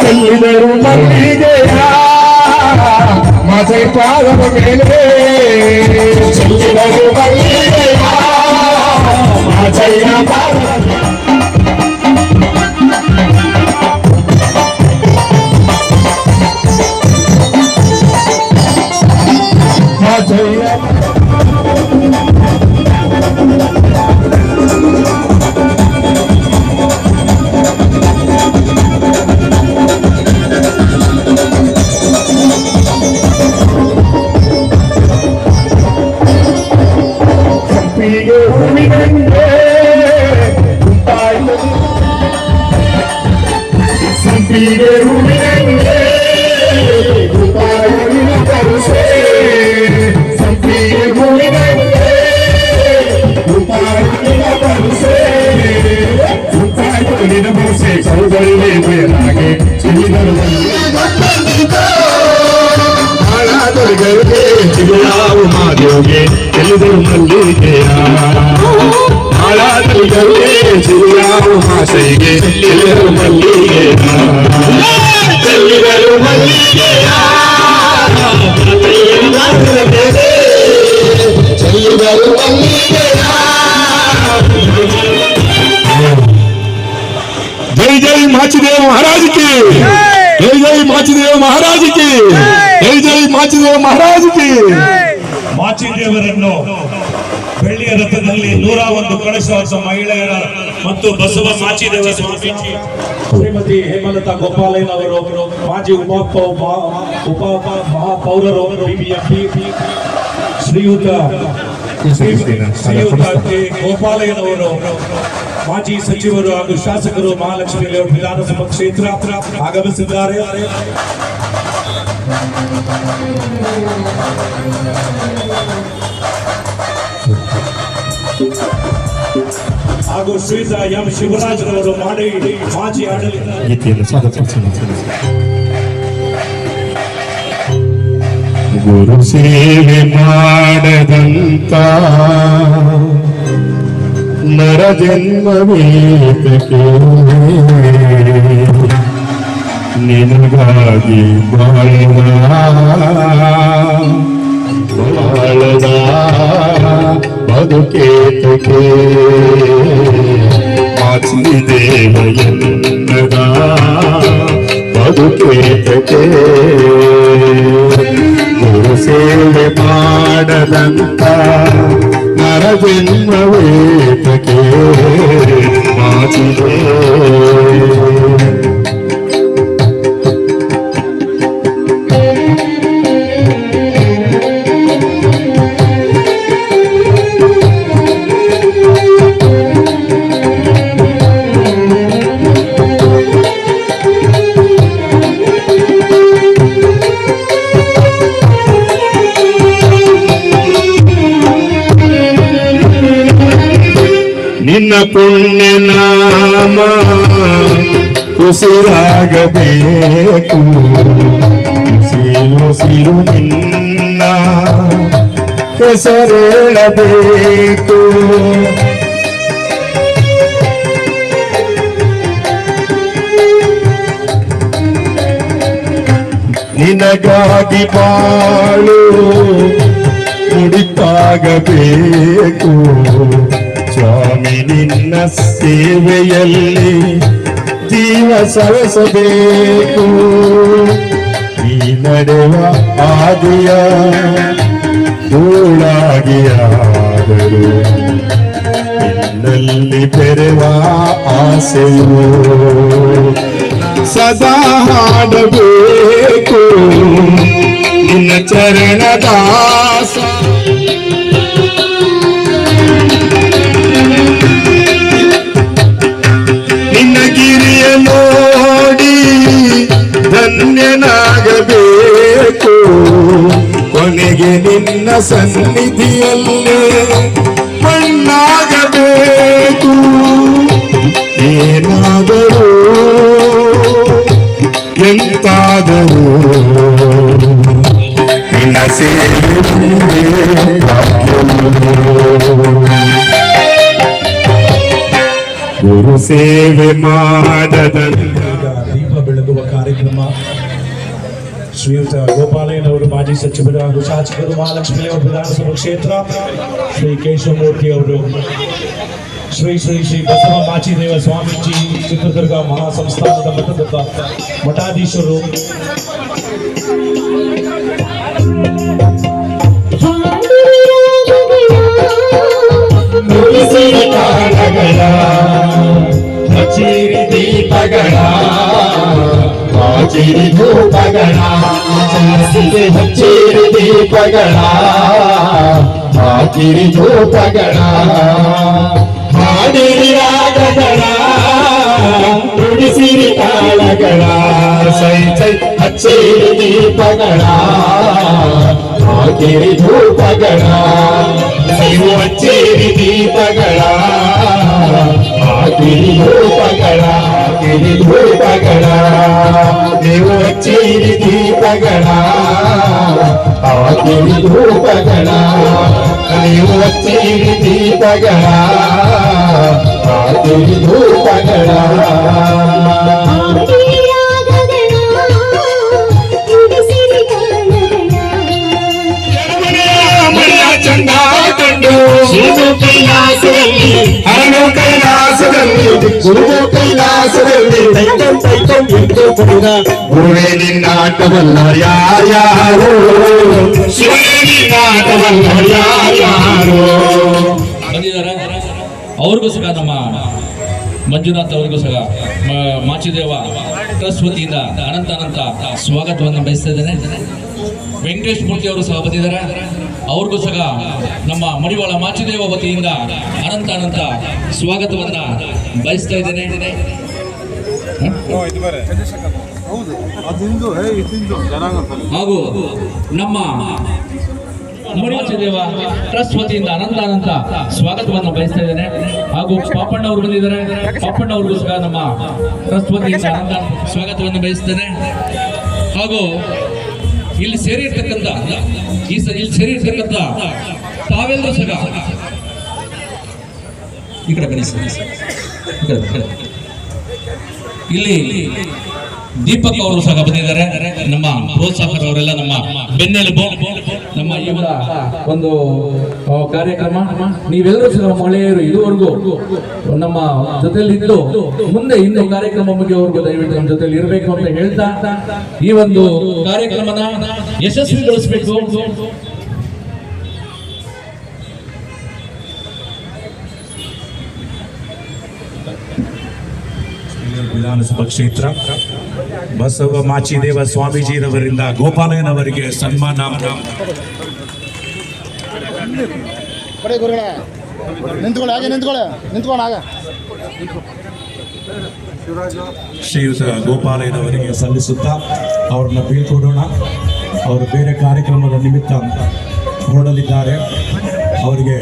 ಚೆಲ್ಲಿದರು ಮಲ್ಲಿಗೆಯ ಮಸೈ ಪಾದದ ಮೇಲೆ ಚೆಲ್ಲಿದರು ಮಲ್ಲಿಗೆಯ ಮಸೈಯ ಪಾದದ जय जय महाचदेव महाराज की! జై జై మాచిదేవ ಜೈ జై జై మాచిదేవ మహారాజుకి ಮಾಚಿದೇವರನ್ನು ಬೆಳ್ಳಿಯ ರಥದಲ್ಲಿ ನೂರ ಒಂದು ಕಳಶವಾಸ ಮಹಿಳೆಯರ ಮತ್ತು ಬಸವ ಮಾಚಿದೇವ ಸ್ವಾಮೀಜಿ. ಶ್ರೀಮತಿ ಹೇಮಲತಾ ಗೋಪಾಲಯ್ಯ ಅವರು ಮಾಜಿ ಉಪ ಉಪ ಮಹಾಪೌರರು ಶ್ರೀಯುತ ಶ್ರೀಯುತ ಕೆ. ಗೋಪಾಲಯ್ಯನವರು, ಮಾಜಿ ಸಚಿವರು ಹಾಗೂ ಶಾಸಕರು ಮಹಾಲಕ್ಷ್ಮಿ ಲೇಔಟ್ ವಿಧಾನಸಭಾ ಕ್ಷೇತ್ರ ಆಗಮಿಸಿದ್ದಾರೆ ಹಾಗೂ ಶ್ರೀತ ಎಂ ಶಿವರಾಜ್ರವರು ಮಾಡಿ ಮಾಜಿ ಆಡಳಿತ ಗುರು ಸೇವೆ ಮಾಡದಂತ ನರ ಜನ್ಮವೇತಕ್ಕೆ ನಿನಗಾಗಿ ಬಾಳದ ಬಾಳದ ಬದುಕೇತಕ್ಕೆ ಮಾಚಿ ದೇವಯನ್ನದ ಬದುಕೇತಕ್ಕೆ ಗುರು ಸೇವೆ ಮಾಡದಂತ ನರಜನ್ಮವೇತಕ್ಕೆ ಮಾಚಿದೆ ನಿನ್ನ ಪುಣ್ಯ ನಾಮ ಉಸಿರಾಗಬೇಕು ಉಸಿರು ಸಿರು ನಿನ್ನ ಹೆಸರೇಳಬೇಕು ನಿನಗಾಗಿ ಬಾಳು ನುಡಿತಾಗಬೇಕು ಸ್ವಾಮಿ ನಿನ್ನ ಸೇವೆಯಲ್ಲಿ ಜೀವ ಸವೆಸಬೇಕು. ಈ ನಡೆವ ಆದಿಯ ಧೂಳಾಗಿಯಾದರು ನಿನ್ನಲ್ಲಿ ಬೆರೆವ ಆಸೆಯು ಸದಾ ಹಾಡಬೇಕು. ನಿನ್ನ ಚರಣದಾಸ ಧನ್ಯನಾಗಬೇಕು ಕೊನೆಗೆ ನಿನ್ನ ಸನ್ನಿಧಿಯಲ್ಲೇ ಮಣ್ಣಾಗಬೇಕು. ಏನಾದರೂ ಎಂತಾದರೂ ನಿನ್ನ ಗುರು ಸೇವೆ ಮಾಡದಂತ ಶ್ರೀಯುತ ಗೋಪಾಲಯ್ಯನವರು ಮಾಜಿ ಸಚಿವರು ಹಾಗೂ ಶಾಸಕರು ಮಹಾಲಕ್ಷ್ಮಿ ಅವರು ವಿಧಾನಸಭಾ ಕ್ಷೇತ್ರ ಶ್ರೀ ಕೇಶವಮೂರ್ತಿ ಅವರು ಶ್ರೀ ಶ್ರೀ ಶ್ರೀ ಬಸವ ಮಾಚಿದೇವ ಸ್ವಾಮೀಜಿ ಚಿತ್ರದುರ್ಗ ಮಹಾಸಂಸ್ಥಾನದ ಮಠದ ಮಠಾಧೀಶರು ನುಡಿಸಿದ ಕಾಲಗಳ ಹಚ್ಚಿರಿ ದೀಪಗಳ ಹಾಚಿರಿ ಧೂಪಗಳ ಚಲಿಸಿದೆ ಹಚ್ಚಿರಿ ದೀಪಗಳ ಹಾಕಿರಿ ಧೂಪಗಳ ಹಾಡಿರಿ ರಾಗಗಳ ನುಡಿಸಿರಿ ಕಾಲಗಳ ಸೈ ಸೈ ಹಚ್ಚಿರಿ ದೀಪಗಳ ಹಾಕಿರಿ ಧೂಪಗಳ ನೀವು ಹಚ್ಚಿರಿ ದೀಪಗಳ ಹಾಕಿರಿ ಧೂಪಗಳ ಹಾಕಿರಿ ಧೂಪಗಳ ನೀವು ಹಚ್ಚಿರಿ ದೀಪಗಳ ಹಾಕಿರಿ ಧೂಪಗಳ ನೀವು ಹಚ್ಚಿರಿ ದೀಪಗಳ ಹಾಕಿರಿ ಧೂಪಗಳ ಮನೆಯ ಚಂದ ಕಂಡು ಶಿವು ಕೈಲಾಸದಲ್ಲಿ ಹರನು ಕೈಲಾಸದಲ್ಲಿ ಗುರು ಕೈಲಾಸದಲ್ಲಿ ತೈಕಂ ಗುರುವೇ ನಿನ್ನಾಟವಲ್ಲ ಯಾರ್ಯಾರು ಅವ್ರಿಗೂ ಸಹ ನಮ್ಮ ಮಂಜುನಾಥ್ ಅವರಿಗೂ ಸಹ ಮಾಚಿದೇವ ಟ್ರಸ್ಟ್ ವತಿಯಿಂದ ಅನಂತ ಅನಂತ ಸ್ವಾಗತವನ್ನು ಬಯಸ್ತಾ ಇದ್ದೇನೆ. ವೆಂಕಟೇಶ್ ಮೂರ್ತಿ ಅವರು ಸಹ ಬಂದಿದ್ದಾರೆ ಅವ್ರಿಗೂ ಸಹ ನಮ್ಮ ಮಡಿವಾಳ ಮಾಚಿದೇವ ವತಿಯಿಂದ ಅನಂತ ಅನಂತ ಸ್ವಾಗತವನ್ನು ಬಯಸ್ತಾ ಇದ್ದೇನೆ. ಹಾಗೂ ನಮ್ಮ ಮಾಚಿದೇವ ಟ್ರಸ್ಟ್ ವತಿಯಿಂದ ಅನಂತ ಅನಂತ ಸ್ವಾಗತವನ್ನು ಬಯಸ್ತಾ ಇದ್ದೇನೆ. ಹಾಗೂ ಪಾಪಣ್ಣ ಅವರು ಬಂದಿದ್ದಾರೆ. ಪಾಪಣ್ಣ ಅವ್ರಿಗೂ ಸಹ ನಮ್ಮ ಟ್ರಸ್ಟ್ ವತಿಯಿಂದ ಅನಂತ ಸ್ವಾಗತವನ್ನು ಬಯಸ್ತೇನೆ. ಹಾಗೂ ಇಲ್ಲಿ ಸೇರಿರ್ತಕ್ಕಂಥ ಈ ಸ ಇಲ್ಲಿ ಸೇರಿರ್ತಕ್ಕಂಥ ತಾವೆಲ್ಲರೂ ಸಹ ಈ ಕಡೆ ಬನ್ನಿ ಸರ್. ಸರ್ ಈ ಕಡೆ. ಇಲ್ಲಿ ದೀಪಕ್ ಅವರು ಸಹ ಬಂದಿದ್ದಾರೆ. ನಮ್ಮ ಪ್ರೋತ್ಸಾಹಕರವರೆಲ್ಲ ನಮ್ಮ ಬೆನ್ನೆಲುಬು, ನಮ್ಮ ಈ ಒಂದು ಕಾರ್ಯಕ್ರಮ. ನೀವೆಲ್ಲರೂ ಸಹ ಮಹಿಳೆಯರು ಇದುವರೆಗೂ ನಮ್ಮ ಜೊತೆಯಲ್ಲಿದ್ದು, ಮುಂದೆ ಇನ್ನು ಕಾರ್ಯಕ್ರಮ ಮುಗಿಯುವವರೆಗೂ ದಯವಿಟ್ಟು ನಮ್ಮ ಜೊತೆಯಲ್ಲಿ ಇರಬೇಕು ಅಂತ ಹೇಳ್ತಾ ಈ ಒಂದು ಕಾರ್ಯಕ್ರಮನ ಯಶಸ್ವಿಗೊಳಿಸಬೇಕು. ವಿಧಾನಸಭಾ ಕ್ಷೇತ್ರ. ಬಸವ ಮಾಚಿದೇವ ಸ್ವಾಮೀಜಿರವರಿಂದ ಗೋಪಾಲಯ್ಯನವರಿಗೆ ಸನ್ಮಾನ. ಹಾಗೆ ನಿಂತ್ಕೊಳ್ಳಿ ನಿಂತ್ಕೊಂಡು ಆಗ ಶ್ರೀಯುತ ಗೋಪಾಲಯ್ಯನವರಿಗೆ ಸಲ್ಲಿಸುತ್ತಾ ಅವ್ರನ್ನ ಬೀಳ್ಕೊಡೋಣ. ಅವರು ಬೇರೆ ಕಾರ್ಯಕ್ರಮದ ನಿಮಿತ್ತ ಹೊರಡಲಿದ್ದಾರೆ ಅವರಿಗೆ